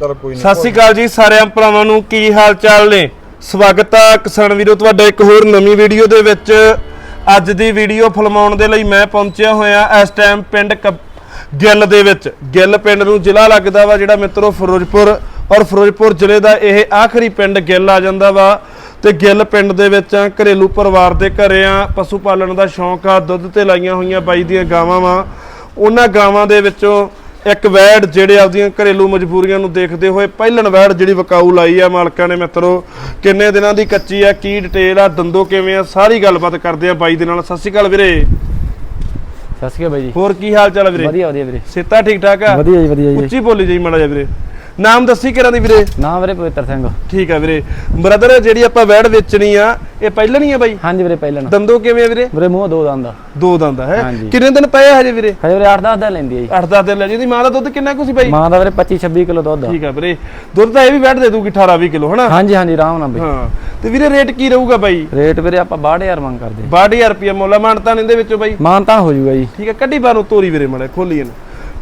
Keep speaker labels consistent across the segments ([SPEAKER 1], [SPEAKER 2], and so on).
[SPEAKER 1] ਚਲ ਕੋਈ ਨਹੀਂ
[SPEAKER 2] ਸਤਿ ਸ਼੍ਰੀ ਅਕਾਲ ਜੀ ਸਾਰਿਆਂ ਭਰਾਵਾਂ ਨੂੰ ਕੀ ਹਾਲ ਚਾਲ ਨੇ? ਸਵਾਗਤ ਆ ਕਿਸਾਨ ਵੀਰੋ ਤੁਹਾਡਾ ਇੱਕ ਹੋਰ ਨਵੀਂ ਵੀਡੀਓ ਦੇ ਵਿੱਚ। ਅੱਜ ਦੀ ਵੀਡੀਓ ਫਿਲਮਾਉਣ ਦੇ ਲਈ ਮੈਂ ਪਹੁੰਚਿਆ ਹੋਇਆ ਇਸ ਟਾਈਮ ਪਿੰਡ ਗਿੱਲ ਦੇ ਵਿੱਚ। ਗਿੱਲ ਪਿੰਡ ਨੂੰ ਜ਼ਿਲ੍ਹਾ ਲੱਗਦਾ ਵਾ ਜਿਹੜਾ ਮਿੱਤਰੋ ਫਿਰੋਜ਼ਪੁਰ। ਔਰ ਫਿਰੋਜ਼ਪੁਰ ਜ਼ਿਲ੍ਹੇ ਦਾ ਇਹ ਆਖਰੀ ਪਿੰਡ ਗਿੱਲ ਆ ਜਾਂਦਾ ਵਾ। ਤੇ ਗਿੱਲ ਪਿੰਡ ਦੇ ਵਿੱਚ ਆ, ਘਰੇਲੂ ਪਰਿਵਾਰ ਦੇ ਘਰੇ ਆ। ਪਸ਼ੂ ਪਾਲਣ ਦਾ ਸ਼ੌਂਕ ਆ ਦੁੱਧ ਤੇ ਲਾਈਆਂ ਹੋਈਆਂ ਬਾਈ ਦੀਆਂ ਗਾਵਾਂ ਵਾ। ਉਹਨਾਂ ਗਾਵਾਂ ਦੇ ਵਿੱਚੋਂ ਇੱਕ ਵੈੜ ਜਿਹੜੇ ਆਪਦੀਆਂ ਘਰੇਲੂ ਮਜਬੂਰੀਆਂ ਨੂੰ ਦੇਖਦੇ ਹੋਏ ਪਹਿਲਣ ਵੈੜ ਜਿਹੜੀ ਵਕਾਊ ਲਾਈ ਆ ਮਾਲਕਾਂ ਨੇ ਮਿੱਤਰੋ ਕਿੰਨੇ ਦਿਨਾਂ ਦੀ ਕੱਚੀ ਆ ਕੀ ਡਿਟੇਲ ਆ ਦੰਦੋ ਕਿਵੇਂ ਆ ਸਾਰੀ ਗੱਲਬਾਤ ਕਰਦੇ ਆ ਬਾਈ ਦੇ ਨਾਲ। ਸਤਿ ਸ਼੍ਰੀ ਅਕਾਲ ਵੀਰੇ।
[SPEAKER 3] ਸਤਿ ਸ਼੍ਰੀ ਅਕਾਲ ਬਾਈ ਜੀ।
[SPEAKER 2] ਹੋਰ ਕੀ ਹਾਲ ਚਾਲ ਆ ਵੀਰੇ?
[SPEAKER 3] ਵਧੀਆ ਵਧੀਆ ਵੀਰੇ।
[SPEAKER 2] ਸਿੱਤਾ ਠੀਕ ਠਾਕ ਆ?
[SPEAKER 3] ਵਧੀਆ ਜੀ ਵਧੀਆ ਜੀ।
[SPEAKER 2] ਉੱਚੀ ਬੋਲੀ ਜਾਈ ਮਾੜਾ ਜਿਹਾ ਵੀਰੇ। ਨਾਮ ਦੱਸੀ ਕਿਰਾਂ ਦੀ ਵੀਰੇ?
[SPEAKER 3] ਨਾਮ ਵੀਰੇ ਪਵਿੱਤਰ ਸਿੰਘ।
[SPEAKER 2] ਠੀਕ ਆ ਵੀਰੇ। ਬ੍ਰਦਰ ਜਿਹੜੀ ਆਪਾਂ ਵੈੜ ਵੇਚਣੀ ਆ ਇਹ ਪਹਿਲਣ ਹੀ ਆ ਬਾਈ?
[SPEAKER 3] ਹਾਂਜੀ ਵੀਰੇ ਪਹਿਲਾਂ ਨਾ।
[SPEAKER 2] ਦੰਦੋ ਕਿਵੇਂ ਆ ਵੀਰੇ?
[SPEAKER 3] ਵੀਰੇ ਮੂੰਹ ਦੋ ਦੰਦ ਆ।
[SPEAKER 2] ਦੋ ਦੰਦ ਆ ਹੈ?
[SPEAKER 3] ਹਾਂਜੀ।
[SPEAKER 2] ਕਿੰਨੇ ਦਿਨ ਪਏ ਆ ਹਜੇ ਵੀਰੇ?
[SPEAKER 3] ਹਜੇ ਵੀਰੇ 8-10 ਦਾ ਲੈਂਦੀ ਆ ਜੀ।
[SPEAKER 2] 8-10 ਦਿਨ ਲੈ ਜੀ ਮਾਂ ਦਾ ਦੁੱਧ ਕਿੰਨਾ ਕੁ ਸੀ ਬਾਈ?
[SPEAKER 3] ਮਾਂ ਦਾ ਵੀਰੇ 25-26 ਕਿਲੋ ਦੁੱਧ ਆ।
[SPEAKER 2] ਠੀਕ ਆ ਵੀਰੇ। ਦੁੱਧ ਤਾਂ ਇਹ ਵੀ ਵੈੜ ਦੇ ਦੂਗੀ 18-20 ਕਿਲੋ ਹਨਾ?
[SPEAKER 3] ਹਾਂਜੀ ਹਾਂਜੀ ਆਰਾਮ ਨਾਲ ਬਈ।
[SPEAKER 2] ਹਾਂ। ਤੇ ਵੀਰੇ ਰੇਟ ਕੀ ਰਹੂਗਾ ਬਾਈ?
[SPEAKER 3] ਰੇਟ ਵੀਰੇ ਆਪਾਂ 62000 ਮੰਗ ਕਰਦੇ।
[SPEAKER 2] 62000 ਰੁਪਏ ਮੁੱਲ ਮਾਨਤਾ ਇਹਦੇ ਵਿੱਚੋਂ ਬਾਈ?
[SPEAKER 3] ਮਾਨ ਤਾਂ ਹੋ ਜਾਊਗਾ ਜੀ।
[SPEAKER 2] ਠੀਕ ਹੈ ਕੱਢੀ ਬਾਹਰੋਂ ਤੋਰੀ ਵੀਰੇ ਮੜੇ ਖੋਲੀ ਇਹਨੂੰ।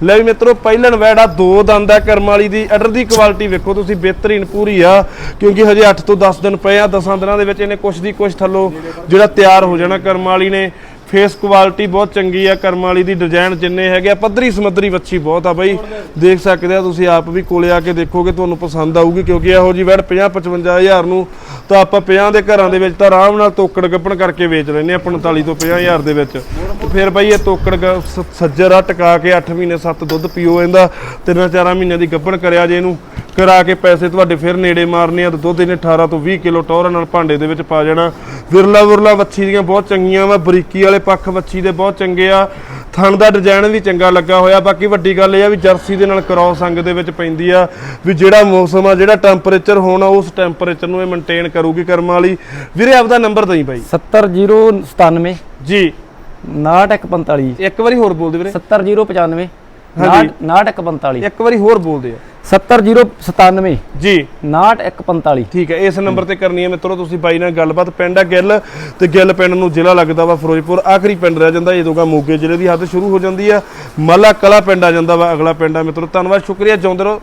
[SPEAKER 2] ਲੈ ਵੀ ਮਿੱਤਰੋ, ਪਹਿਲਣ ਵੈੜਾ ਦੋ ਦੰਦ ਆ ਕਰਮ ਵਾਲੀ ਦੀ। ਅਡਰ ਦੀ ਕੁਆਲਿਟੀ ਵੇਖੋ ਤੁਸੀਂ, ਬਿਹਤਰੀਨ ਪੂਰੀ ਆ, ਕਿਉਂਕਿ ਹਜੇ 8 ਤੋਂ 10 ਦਿਨ ਪਏ ਆ 10 ਦਿਨਾਂ ਦੇ ਵਿੱਚ ਇਹਨੇ ਕੁਛ ਦੀ ਕੁਛ ਥੱਲੋਂ ਜਿਹੜਾ ਤਿਆਰ ਹੋ ਜਾਣਾ ਕਰਮ ਵਾਲੀ ਨੇ। ਫੇਸ ਕੁਆਲਿਟੀ ਬਹੁਤ ਚੰਗੀ ਆ, ਕਰਮ ਵਾਲੀ ਦੀ ਡਿਜ਼ਾਈਨ ਜਿੰਨੇ ਹੈਗੇ ਆ, ਪੱਧਰੀ ਸਮੱਧਰੀ ਵੱਛੀ ਬਹੁਤ ਆ ਬਾਈ। ਦੇਖ ਸਕਦੇ ਆ ਤੁਸੀਂ ਆਪ ਵੀ ਕੋਲੇ ਆ ਕੇ ਦੇਖੋਗੇ, ਤੁਹਾਨੂੰ ਪਸੰਦ ਆਊਗੀ, ਕਿਉਂਕਿ ਇਹੋ ਜੀ ਵੈੜ 50 55000 ਨੂੰ ਤਾਂ ਆਪਾਂ 50 ਦੇ ਘਰਾਂ ਦੇ ਵਿੱਚ ਤਾਂ ਆਰਾਮ ਨਾਲ ਤੋਕੜ ਗੱਪਣ ਕਰਕੇ ਵੇਚ ਲੈਂਦੇ ਆ 45 ਤੋਂ 50000 ਦੇ ਵਿੱਚ। ਤੇ ਫਿਰ ਬਾਈ ਇਹ ਤੋਕੜ ਗ- ਸ- ਸੱਜਰ ਆ, ਟਕਾ ਕੇ 8 ਮਹੀਨੇ 7 ਦੁੱਧ ਪੀਓ ਇਹਦਾ, ਤਿੰਨਾਂ ਚਾਰਾਂ ਮਹੀਨਿਆਂ ਦੀ ਗੱਪਣ ਕਰਿਆ ਜੇ ਇਹਨੂੰ। ਕਰਾ ਕੇ ਪੈਸੇ ਤੁਹਾਡੇ ਫਿਰ ਨੇੜੇ ਮਾਰਨੇ ਆ ਤੇ ਦੁੱਧ ਇਹਨੇ 18 ਤੋਂ 20 ਕਿਲੋ ਟੋਰਾਂ ਨਾਲ ਭਾਂਡੇ ਦੇ ਵਿੱਚ ਪਾ ਜਾਣਾ। ਵਿਰਲਾ ਵਿਰਲਾ ਵੱਛੀ ਦੀਆਂ ਬਹੁਤ ਚੰਗੀਆਂ ਵਾ ਬਰੀਕੀ ਵਾਲੇ ਪੱਖ ਵੱਛੀ ਦੇ ਬਹੁਤ ਚੰਗੇ ਆ। ਥਣ ਦਾ ਡਿਜ਼ਾਈਨ ਵੀ ਚੰਗਾ ਲੱਗਾ ਹੋਇਆ ਬਾਕੀ ਵੱਡੀ ਗੱਲ ਇਹ ਆ ਵੀ ਜਰਸੀ ਦੇ ਨਾਲ ਕ੍ਰਾਸ ਅੰਗ ਦੇ ਵਿੱਚ ਪੈਂਦੀ ਆ ਵੀ ਜਿਹੜਾ ਮੌਸਮ ਆ ਜਿਹੜਾ ਟੈਂਪਰੇਚਰ ਹੋਣਾ ਉਸ ਟੈਂਪਰੇਚਰ ਨੂੰ ਇਹ ਮੇਨਟੇਨ ਕਰੂਗੀ ਕਰਮ ਵਾਲੀ। ਵੀਰੇ ਆਪਦਾ ਨੰਬਰ ਦਈ ਬਾਈ।
[SPEAKER 3] 70097
[SPEAKER 2] ਜੀ।
[SPEAKER 3] 9145
[SPEAKER 2] ਇੱਕ ਵਾਰੀ ਹੋਰ ਬੋਲ ਦੇ ਵੀਰੇ
[SPEAKER 3] 70095
[SPEAKER 2] ਹਾਂਜੀ।
[SPEAKER 3] 9145
[SPEAKER 2] ਇੱਕ ਵਾਰੀ ਹੋਰ ਬੋਲਦੇ ਆ।
[SPEAKER 3] 70097
[SPEAKER 2] ਜੀ।
[SPEAKER 3] 9145
[SPEAKER 2] ਠੀਕ ਹੈ ਇਸ ਨੰਬਰ ਤੇ ਕਰਨੀ ਹੈ ਮਿੱਤਰੋ ਤੁਸੀਂ ਬਾਈ ਨਾਲ ਗੱਲਬਾਤ ਪਿੰਡ ਆ ਗਿੱਲ ਤੇ ਗਿੱਲ ਪਿੰਡ ਨੂੰ ਜ਼ਿਲ੍ਹਾ ਲੱਗਦਾ ਵਾ ਫਿਰੋਜ਼ਪੁਰ ਆਖਰੀ ਪਿੰਡ ਰਹਿ ਜਾਂਦਾ ਦੋਗਾ ਮੋਗੇ ਜ਼ਿਲ੍ਹੇ ਦੀ ਹੱਦ ਸ਼ੁਰੂ ਹੋ ਜਾਂਦੀ ਆ ਮੱਲਾ ਕਲਾ ਪਿੰਡ ਆ ਜਾਂਦਾ ਵਾ ਅਗਲਾ ਪਿੰਡ ਆ ਮਿੱਤਰੋ ਧੰਨਵਾਦ ਸ਼ੁਕਰੀਆ ਜਿਉਂਦੇ ਰਹੋ।